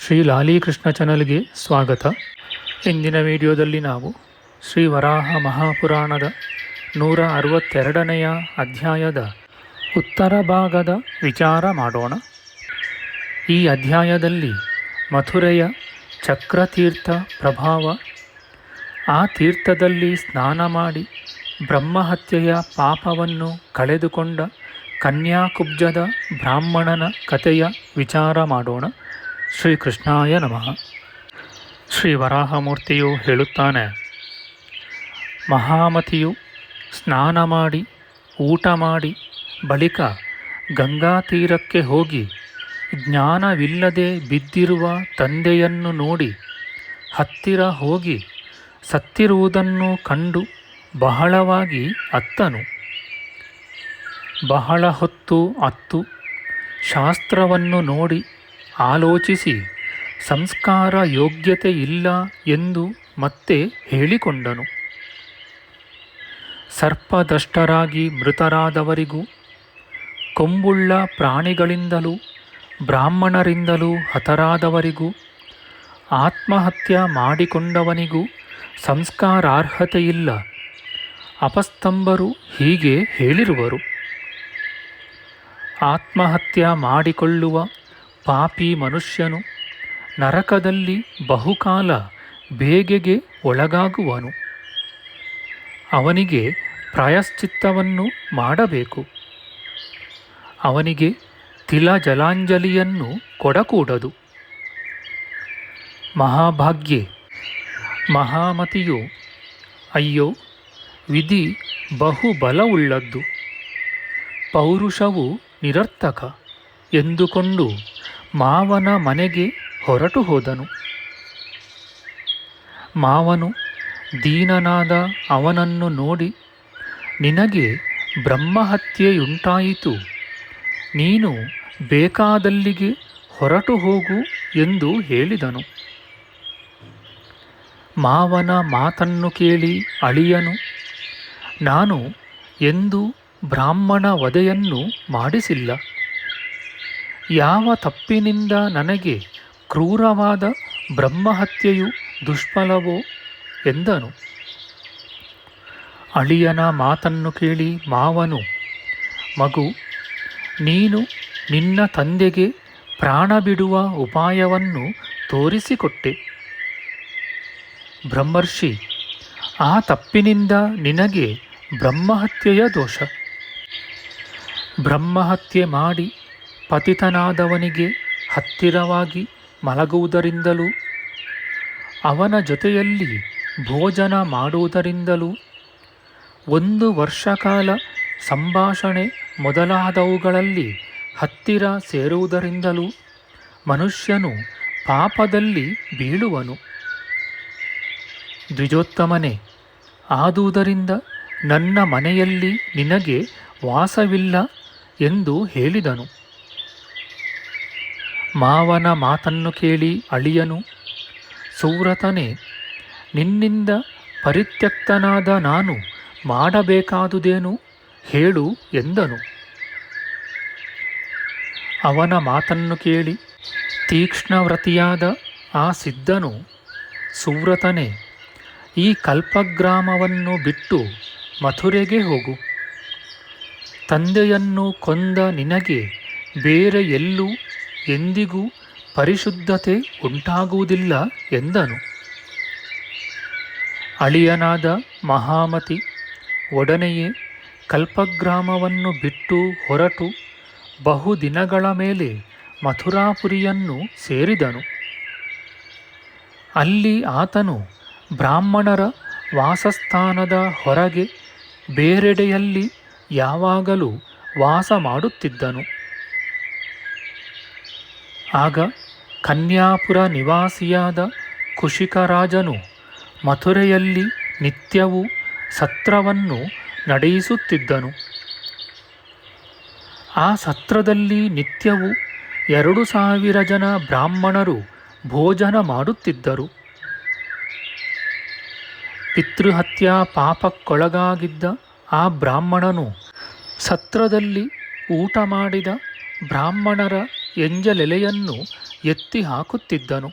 ಶ್ರೀ ಲಾಲೀಕೃಷ್ಣ ಚಾನಲ್ಗೆ ಸ್ವಾಗತ. ಇಂದಿನ ವಿಡಿಯೋದಲ್ಲಿ ನಾವು ಶ್ರೀ ವರಾಹ ಮಹಾಪುರಾಣದ ನೂರ ಅರವತ್ತೆರಡನೆಯ ಅಧ್ಯಾಯದ ಉತ್ತರ ಭಾಗದ ವಿಚಾರ ಮಾಡೋಣ. ಈ ಅಧ್ಯಾಯದಲ್ಲಿ ಮಥುರೆಯ ಚಕ್ರತೀರ್ಥ ಪ್ರಭಾವ, ಆ ತೀರ್ಥದಲ್ಲಿ ಸ್ನಾನ ಮಾಡಿ ಬ್ರಹ್ಮಹತ್ಯೆಯ ಪಾಪವನ್ನು ಕಳೆದುಕೊಂಡ ಕನ್ಯಾಕುಬ್ಜದ ಬ್ರಾಹ್ಮಣನ ಕಥೆಯ ವಿಚಾರ ಮಾಡೋಣ. ಶ್ರೀಕೃಷ್ಣಾಯ ನಮಃ. ಶ್ರೀ ವರಾಹಮೂರ್ತಿಯು ಹೇಳುತ್ತಾನೆ, ಮಹಾಮತಿಯು ಸ್ನಾನ ಮಾಡಿ, ಊಟ ಮಾಡಿ, ಬಳಿಕ ಗಂಗಾ ತೀರಕ್ಕೆ ಹೋಗಿ ಜ್ಞಾನವಿಲ್ಲದೆ ಬಿದ್ದಿರುವ ತಂದೆಯನ್ನು ನೋಡಿ ಹತ್ತಿರ ಹೋಗಿ ಸತ್ತಿರುವುದನ್ನು ಕಂಡು ಬಹಳವಾಗಿ ಅತ್ತನು. ಬಹಳ ಹೊತ್ತು ಅತ್ತು ಶಾಸ್ತ್ರವನ್ನು ನೋಡಿ ಆಲೋಚಿಸಿ, ಸಂಸ್ಕಾರ ಯೋಗ್ಯತೆ ಇಲ್ಲ ಎಂದು ಮತ್ತೆ ಹೇಳಿಕೊಂಡನು. ಸರ್ಪದಷ್ಟರಾಗಿ ಮೃತರಾದವರಿಗೂ, ಕೊಂಬುಳ್ಳ ಪ್ರಾಣಿಗಳಿಂದಲೂ, ಬ್ರಾಹ್ಮಣರಿಂದಲೂ ಹತರಾದವರಿಗೂ, ಆತ್ಮಹತ್ಯ ಮಾಡಿಕೊಂಡವನಿಗೂ ಸಂಸ್ಕಾರಾರ್ಹತೆಯಿಲ್ಲ. ಅಪಸ್ತಂಭರು ಹೀಗೆ ಹೇಳಿರುವರು. ಆತ್ಮಹತ್ಯ ಮಾಡಿಕೊಳ್ಳುವ ಪಾಪಿ ಮನುಷ್ಯನು ನರಕದಲ್ಲಿ ಬಹುಕಾಲ ಬೇಗೆಗೆ ಒಳಗಾಗುವನು. ಅವನಿಗೆ ಪ್ರಾಯಶ್ಚಿತ್ತವನ್ನು ಮಾಡಬೇಕು. ಅವನಿಗೆ ತಿಲ ಜಲಾಂಜಲಿಯನ್ನು ಕೊಡಕೂಡದು. ಮಹಾಭಾಗ್ಯೆ, ಮಹಾಮತಿಯು, ಅಯ್ಯೋ, ವಿಧಿ ಬಹುಬಲವುಳ್ಳದ್ದು. ಪೌರುಷವು ನಿರರ್ಥಕ ಎಂದುಕೊಂಡು ಮಾವನ ಮನೆಗೆ ಹೊರಟು ಹೋದನು. ಮಾವನು ದೀನನಾದ ಅವನನ್ನು ನೋಡಿ, ನಿನಗೆ ಬ್ರಹ್ಮಹತ್ಯೆಯುಂಟಾಯಿತು. ನೀನು ಬೇಕಾದಲ್ಲಿಗೆ ಹೊರಟು ಹೋಗು ಎಂದು ಹೇಳಿದನು. ಮಾವನ ಮಾತನ್ನು ಕೇಳಿ ಅಳಿಯನು, ನಾನು ಎಂದು ಬ್ರಾಹ್ಮಣ ವಧೆಯನ್ನು ಮಾಡಿಸಿಲ್ಲ. ಯಾವ ತಪ್ಪಿನಿಂದ ನನಗೆ ಕ್ರೂರವಾದ ಬ್ರಹ್ಮಹತ್ಯೆಯು ದುಷ್ಫಲವೋ ಎಂದನು. ಅಳಿಯನ ಮಾತನ್ನು ಕೇಳಿ ಮಾವನು, ಮಗು, ನೀನು ನಿನ್ನ ತಂದೆಗೆ ಪ್ರಾಣ ಬಿಡುವ ಉಪಾಯವನ್ನು ತೋರಿಸಿಕೊಟ್ಟೆ. ಬ್ರಹ್ಮರ್ಷಿ, ಆ ತಪ್ಪಿನಿಂದ ನಿನಗೆ ಬ್ರಹ್ಮಹತ್ಯೆಯ ದೋಷ. ಬ್ರಹ್ಮಹತ್ಯೆ ಮಾಡಿ ಪತಿತನಾದವನಿಗೆ ಹತ್ತಿರವಾಗಿ ಮಲಗುವುದರಿಂದಲೂ, ಅವನ ಜೊತೆಯಲ್ಲಿ ಭೋಜನ ಮಾಡುವುದರಿಂದಲೂ, ಒಂದು ವರ್ಷ ಕಾಲ ಸಂಭಾಷಣೆ ಮೊದಲಾದವುಗಳಲ್ಲಿ ಹತ್ತಿರ ಸೇರುವುದರಿಂದಲೂ ಮನುಷ್ಯನು ಪಾಪದಲ್ಲಿ ಬೀಳುವನು. ದ್ವಿಜೋತ್ತಮನೆ, ಆದುದರಿಂದ ನನ್ನ ಮನೆಯಲ್ಲಿ ನಿನಗೆ ವಾಸವಿಲ್ಲ ಎಂದು ಹೇಳಿದನು. ಮಾವನ ಮಾತನ್ನು ಕೇಳಿ ಅಳಿಯನು ಸುವ್ರತನೇ ನಿನ್ನಿಂದ ಪರಿತ್ಯಕ್ತನಾದ ನಾನು ಮಾಡಬೇಕಾದುದೇನು ಹೇಳು ಎಂದನು. ಅವನ ಮಾತನ್ನು ಕೇಳಿ ತೀಕ್ಷ್ಣವ್ರತಿಯಾದ ಆ ಸಿದ್ಧನು ಸುವ್ರತನೆ ಈ ಕಲ್ಪಗ್ರಾಮವನ್ನು ಬಿಟ್ಟು ಮಥುರೆಗೆ ಹೋಗು. ತಂದೆಯನ್ನು ಕೊಂದ ನಿನಗೆ ಬೇರೆ ಎಲ್ಲೂ ಎಂದಿಗೂ ಪರಿಶುದ್ಧತೆ ಉಂಟಾಗುವುದಿಲ್ಲ ಎಂದನು. ಅಳಿಯನಾದ ಮಹಾಮತಿ ಒಡನೆಯೇ ಕಲ್ಪಗ್ರಾಮವನ್ನು ಬಿಟ್ಟು ಹೊರಟು ಬಹುದಿನಗಳ ಮೇಲೆ ಮಥುರಾಪುರಿಯನ್ನು ಸೇರಿದನು. ಅಲ್ಲಿ ಆತನು ಬ್ರಾಹ್ಮಣರ ವಾಸಸ್ಥಾನದ ಹೊರಗೆ ಬೇರೆಡೆಯಲ್ಲಿ ಯಾವಾಗಲೂ ವಾಸ ಮಾಡುತ್ತಿದ್ದನು. ಆಗ ಕನ್ಯಾಪುರ ನಿವಾಸಿಯಾದ ಕುಶಿಕರಾಜನು ಮಥುರೆಯಲ್ಲಿ ನಿತ್ಯವೂ ಸತ್ರವನ್ನು ನಡೆಯಿಸುತ್ತಿದ್ದನು. ಆ ಸತ್ರದಲ್ಲಿ ನಿತ್ಯವೂ ಎರಡು ಸಾವಿರ ಜನ ಬ್ರಾಹ್ಮಣರು ಭೋಜನ ಮಾಡುತ್ತಿದ್ದರು. ಪಿತೃಹತ್ಯಾ ಪಾಪಕ್ಕೊಳಗಾಗಿದ್ದ ಆ ಬ್ರಾಹ್ಮಣನು ಸತ್ರದಲ್ಲಿ ಊಟ ಮಾಡಿದ ಬ್ರಾಹ್ಮಣರ ಎಂಜಲೆಲೆಯನ್ನು ಎತ್ತಿ ಹಾಕುತ್ತಿದ್ದನು.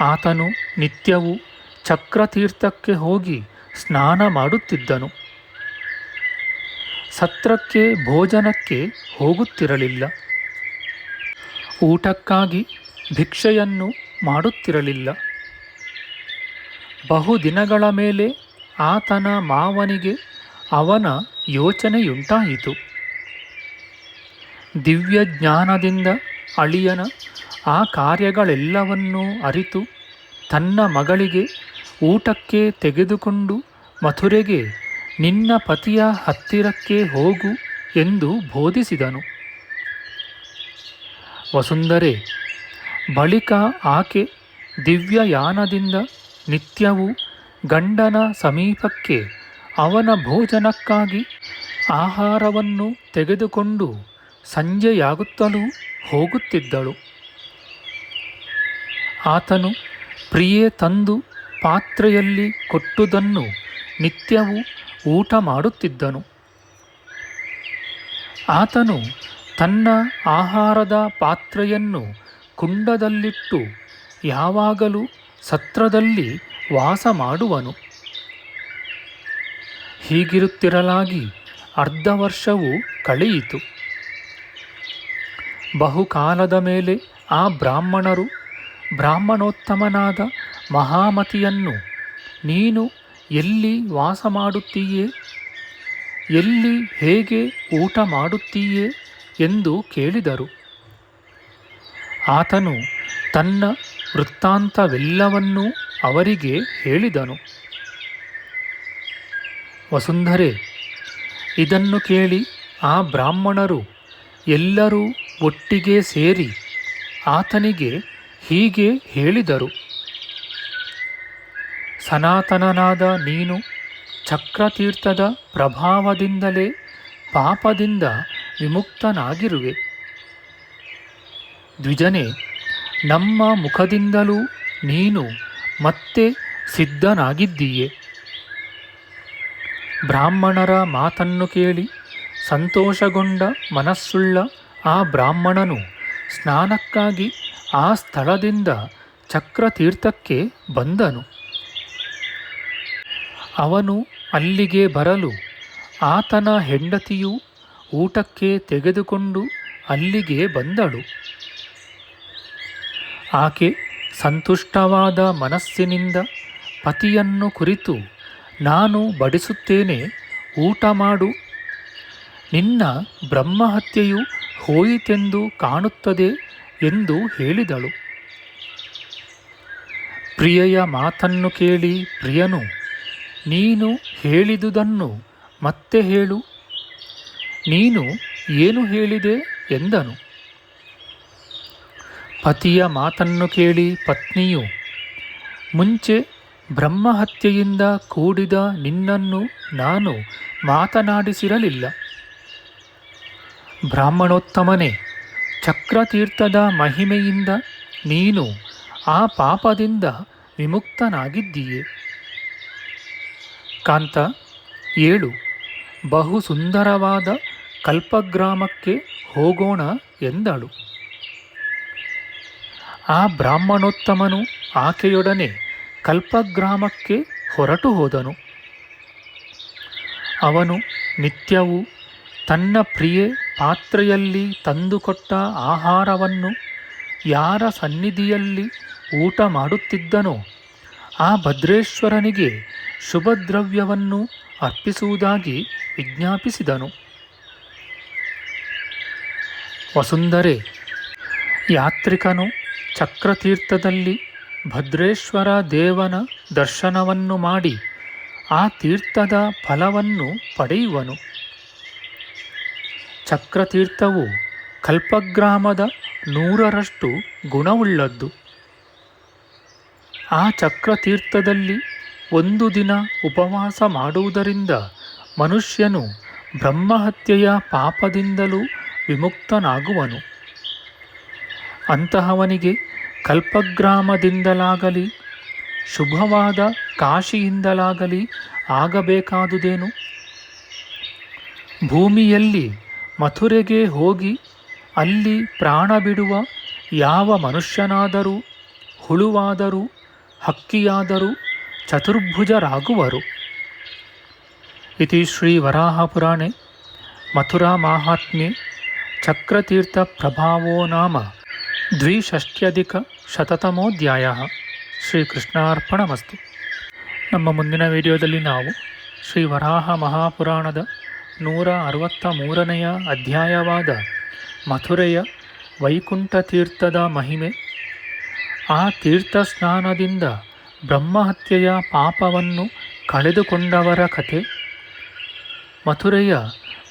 ಆತನು ನಿತ್ಯವೂ ಚಕ್ರತೀರ್ಥಕ್ಕೆ ಹೋಗಿ ಸ್ನಾನ ಮಾಡುತ್ತಿದ್ದನು. ಸತ್ರಕ್ಕೆ ಭೋಜನಕ್ಕೆ ಹೋಗುತ್ತಿರಲಿಲ್ಲ. ಊಟಕ್ಕಾಗಿ ಭಿಕ್ಷೆಯನ್ನು ಮಾಡುತ್ತಿರಲಿಲ್ಲ. ಬಹುದಿನಗಳ ಮೇಲೆ ಆತನ ಮಾವನಿಗೆ ಅವನ ಯೋಚನೆಯುಂಟಾಯಿತು. ದಿವ್ಯ ಜ್ಞಾನದಿಂದ ಅಳಿಯನ ಆ ಕಾರ್ಯಗಳೆಲ್ಲವನ್ನೂ ಅರಿತು ತನ್ನ ಮಗಳಿಗೆ ಊಟಕ್ಕೆ ತೆಗೆದುಕೊಂಡು ಮಥುರೆಗೆ ನಿನ್ನ ಪತಿಯ ಹತ್ತಿರಕ್ಕೆ ಹೋಗು ಎಂದು ಬೋಧಿಸಿದನು. ವಸುಂಧರೆ, ಬಳಿಕ ಆಕೆ ದಿವ್ಯಯಾನದಿಂದ ನಿತ್ಯವೂ ಗಂಡನ ಸಮೀಪಕ್ಕೆ ಅವನ ಭೋಜನಕ್ಕಾಗಿ ಆಹಾರವನ್ನು ತೆಗೆದುಕೊಂಡು ಸಂಜೆಯಾಗುತ್ತಲೂ ಹೋಗುತ್ತಿದ್ದಳು. ಆತನು ಪ್ರಿಯೆ ತಂದು ಪಾತ್ರೆಯಲ್ಲಿ ಕೊಟ್ಟುದನ್ನು ನಿತ್ಯವೂ ಊಟ ಮಾಡುತ್ತಿದ್ದನು. ಆತನು ತನ್ನ ಆಹಾರದ ಪಾತ್ರೆಯನ್ನು ಕುಂಡದಲ್ಲಿಟ್ಟು ಯಾವಾಗಲೂ ಸತ್ರದಲ್ಲಿ ವಾಸ ಮಾಡುವನು. ಹೀಗಿರುತ್ತಿರಲಾಗಿ ಅರ್ಧ ವರ್ಷವೂ ಕಳೆಯಿತು. ಬಹುಕಾಲದ ಮೇಲೆ ಆ ಬ್ರಾಹ್ಮಣರು ಬ್ರಾಹ್ಮಣೋತ್ತಮನಾದ ಮಹಾಮತಿಯನ್ನು, ನೀನು ಎಲ್ಲಿ ವಾಸ ಮಾಡುತ್ತೀಯೇ ಎಲ್ಲಿ ಹೇಗೆ ಊಟ ಮಾಡುತ್ತೀಯೇ ಎಂದು ಕೇಳಿದರು. ಆತನು ತನ್ನ ವೃತ್ತಾಂತವೆಲ್ಲವನ್ನೂ ಅವರಿಗೆ ಹೇಳಿದನು. ವಸುಂಧರೆ, ಇದನ್ನು ಕೇಳಿ ಆ ಬ್ರಾಹ್ಮಣರು ಎಲ್ಲರೂ ಒಟ್ಟಿಗೆ ಸೇರಿ ಆತನಿಗೆ ಹೀಗೆ ಹೇಳಿದರು. ಸನಾತನನಾದ ನೀನು ಚಕ್ರತೀರ್ಥದ ಪ್ರಭಾವದಿಂದಲೇ ಪಾಪದಿಂದ ವಿಮುಕ್ತನಾಗಿರುವೆ. ದ್ವಿಜನೆ, ನಮ್ಮ ಮುಖದಿಂದಲೂ ನೀನು ಮತ್ತೆ ಸಿದ್ಧನಾಗಿದ್ದೀಯೆ. ಬ್ರಾಹ್ಮಣರ ಮಾತನ್ನು ಕೇಳಿ ಸಂತೋಷಗೊಂಡ ಮನಸ್ಸುಳ್ಳ ಆ ಬ್ರಾಹ್ಮಣನು ಸ್ನಾನಕ್ಕಾಗಿ ಆ ಸ್ಥಳದಿಂದ ಚಕ್ರತೀರ್ಥಕ್ಕೆ ಬಂದನು. ಅವನು ಅಲ್ಲಿಗೆ ಬರಲು ಆತನ ಹೆಂಡತಿಯು ಊಟಕ್ಕೆ ತೆಗೆದುಕೊಂಡು ಅಲ್ಲಿಗೆ ಬಂದಳು. ಆಕೆ ಸಂತುಷ್ಟವಾದ ಮನಸ್ಸಿನಿಂದ ಪತಿಯನ್ನು ಕುರಿತು, ನಾನು ಬಡಿಸುತ್ತೇನೆ, ಊಟ ಮಾಡು. ನಿನ್ನ ಬ್ರಹ್ಮಹತ್ಯೆಯು ಹೋಯಿತೆಂದು ಕಾಣುತ್ತದೆ ಎಂದು ಹೇಳಿದಳು. ಪ್ರಿಯೆಯ ಮಾತನ್ನು ಕೇಳಿ ಪ್ರಿಯನು, ನೀನು ಹೇಳಿದುದನ್ನು ಮತ್ತೆ ಹೇಳು. ನೀನು ಏನು ಹೇಳಿದೆ ಎಂದನು. ಪತಿಯ ಮಾತನ್ನು ಕೇಳಿ ಪತ್ನಿಯು, ಮುಂಚೆ ಬ್ರಹ್ಮಹತ್ಯೆಯಿಂದ ಕೂಡಿದ ನಿನ್ನನ್ನು ನಾನು ಮಾತನಾಡಿಸಿರಲಿಲ್ಲ. ಬ್ರಾಹ್ಮಣೋತ್ತಮನೇ, ಚಕ್ರತೀರ್ಥದ ಮಹಿಮೆಯಿಂದ ನೀನು ಆ ಪಾಪದಿಂದ ವಿಮುಕ್ತನಾಗಿದ್ದೀಯೆ. ಕಾಂತ ಏಳು ಬಹು ಸುಂದರವಾದ ಕಲ್ಪಗ್ರಾಮಕ್ಕೆ ಹೋಗೋಣ ಎಂದಳು. ಆ ಬ್ರಾಹ್ಮಣೋತ್ತಮನು ಆಕೆಯೊಡನೆ ಕಲ್ಪಗ್ರಾಮಕ್ಕೆ ಹೊರಟು ಹೋದನು. ಅವನು ನಿತ್ಯವೂ ತನ್ನ ಪ್ರಿಯೆ ಪಾತ್ರೆಯಲ್ಲಿ ತಂದುಕೊಟ್ಟ ಆಹಾರವನ್ನು ಯಾರ ಸನ್ನಿಧಿಯಲ್ಲಿ ಊಟ ಮಾಡುತ್ತಿದ್ದನೋ ಆ ಭದ್ರೇಶ್ವರನಿಗೆ ಶುಭದ್ರವ್ಯವನ್ನು ಅರ್ಪಿಸುವುದಾಗಿ ವಿಜ್ಞಾಪಿಸಿದನು. ವಸುಂಧರೆ, ಯಾತ್ರಿಕನು ಚಕ್ರತೀರ್ಥದಲ್ಲಿ ಭದ್ರೇಶ್ವರ ದೇವನ ದರ್ಶನವನ್ನು ಮಾಡಿ ಆ ತೀರ್ಥದ ಫಲವನ್ನು ಪಡೆಯುವನು. ಚಕ್ರತೀರ್ಥವು ಕಲ್ಪಗ್ರಾಮದ ನೂರರಷ್ಟು ಗುಣವುಳ್ಳದ್ದು. ಆ ಚಕ್ರತೀರ್ಥದಲ್ಲಿ ಒಂದು ದಿನ ಉಪವಾಸ ಮಾಡುವುದರಿಂದ ಮನುಷ್ಯನು ಬ್ರಹ್ಮಹತ್ಯೆಯ ಪಾಪದಿಂದಲೂ ವಿಮುಕ್ತನಾಗುವನು. ಅಂತಹವನಿಗೆ ಕಲ್ಪಗ್ರಾಮದಿಂದಲಾಗಲಿ, ಶುಭವಾದ ಕಾಶಿಯಿಂದಲಾಗಲಿ ಆಗಬೇಕಾದುದೇನು? ಭೂಮಿಯಲ್ಲಿ ಮಥುರೆಗೆ ಹೋಗಿ ಅಲ್ಲಿ ಪ್ರಾಣ ಬಿಡುವ ಯಾವ ಮನುಷ್ಯನಾದರೂ, ಹುಳುವಾದರೂ, ಹಕ್ಕಿಯಾದರೂ ಚತುರ್ಭುಜರಾಗುವರು. ಇತಿ ಶ್ರೀ ವರಾಹಪುರಾಣೆ, ಮಥುರಾ ಮಾಹಾತ್ಮ್ಯೆ, ಚಕ್ರತೀರ್ಥ ಪ್ರಭಾವೋ ನಾಮ, ದ್ವಿಷಷ್ಟ್ಯಧಿಕ ಶತತಮೋಧ್ಯಾಯ. ಶ್ರೀಕೃಷ್ಣಾರ್ಪಣಮಸ್ತು ನಮ್ಮ ಮುಂದಿನ ವಿಡಿಯೋದಲ್ಲಿ ನಾವು ಶ್ರೀ ವರಾಹ ಮಹಾಪುರಾಣದ ನೂರ ಅರವತ್ತ ಮೂರನೆಯ ಅಧ್ಯಾಯವಾದ ಮಥುರೆಯ ವೈಕುಂಠ ತೀರ್ಥದ ಮಹಿಮೆ. ಆ ತೀರ್ಥ ಸ್ನಾನದಿಂದ ಬ್ರಹ್ಮಹತ್ಯೆಯ ಪಾಪವನ್ನು ಕಳೆದುಕೊಂಡವರ ಕಥೆ. ಮಥುರೆಯ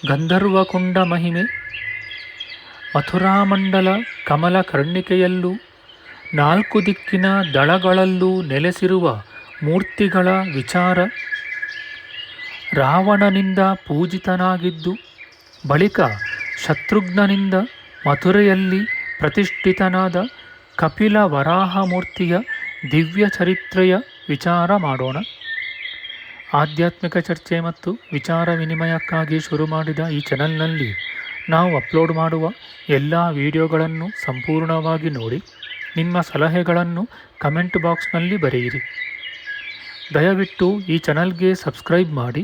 ಗಂಧರ್ವಕುಂಡ ಮಹಿಮೆ. ಮಥುರಾಮಂಡಲ ಕಮಲ ಕರ್ಣಿಕೆಯಲ್ಲೂ ನಾಲ್ಕು ದಿಕ್ಕಿನ ದಳಗಳಲ್ಲೂ ನೆಲೆಸಿರುವ ಮೂರ್ತಿಗಳ ವಿಚಾರ. ರಾವಣನಿಂದ ಪೂಜಿತನಾಗಿದ್ದು, ಬಳಿಕ ಶತ್ರುಘ್ನನಿಂದ ಮಥುರೆಯಲ್ಲಿ ಪ್ರತಿಷ್ಠಿತನಾದ ಕಪಿಲ ವರಾಹಮೂರ್ತಿಯ ದಿವ್ಯ ಚರಿತ್ರೆಯ ವಿಚಾರ ಮಾಡೋಣ. ಆಧ್ಯಾತ್ಮಿಕ ಚರ್ಚೆ ಮತ್ತು ವಿಚಾರ ವಿನಿಮಯಕ್ಕಾಗಿ ಶುರು ಮಾಡಿದ ಈ ಚಾನಲ್ನಲ್ಲಿ ನಾವು ಅಪ್ಲೋಡ್ ಮಾಡುವ ಎಲ್ಲ ವಿಡಿಯೋಗಳನ್ನು ಸಂಪೂರ್ಣವಾಗಿ ನೋಡಿ, ನಿಮ್ಮ ಸಲಹೆಗಳನ್ನು ಕಮೆಂಟ್ ಬಾಕ್ಸ್ನಲ್ಲಿ ಬರೆಯಿರಿ. ದಯವಿಟ್ಟು ಈ ಚಾನಲ್ಗೆ ಸಬ್ಸ್ಕ್ರೈಬ್ ಮಾಡಿ